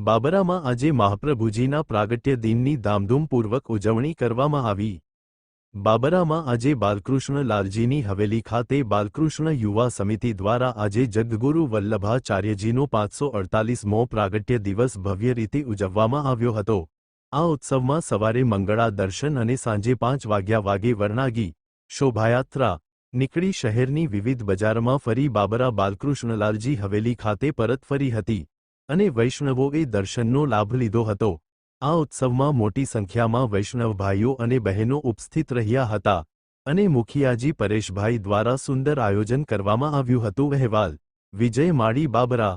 બાબરામાં આજે મહાપ્રભુજીના પ્રાગટ્ય દિનની ધામધૂમપૂર્વક ઉજવણી કરવામાં આવી. બાબરામાં આજે બાલકૃષ્ણ લાલજીની હવેલી ખાતે બાલકૃષ્ણ યુવા સમિતિ દ્વારા આજે જગદગુરુ વલ્લભાચાર્યજીનો પાંચસો અડતાલીસમો પ્રાગટ્ય દિવસ ભવ્ય રીતે ઉજવવામાં આવ્યો હતો. આ ઉત્સવમાં સવારે મંગળા દર્શન અને સાંજે પાંચ વાગ્યા વાગે વરણાગી, શોભાયાત્રા, નીકળી શહેરની વિવિધ બજારમાં ફરી બાબરા બાલકૃષ્ણલાલજી હવેલી ખાતે પરત ફરી હતી. અને વૈષ્ણવોએ દર્શનનો લાભ લીધો હતો. આ ઉત્સવમાં મોટી સંખ્યામાં વૈષ્ણવ ભાઈઓ અને બહેનો ઉપસ્થિત રહ્યા હતા અને મુખિયાજી પરેશભાઈ દ્વારા સુંદર આયોજન કરવામાં આવ્યું હતું. અહેવાલ વિજય માળી બાબરા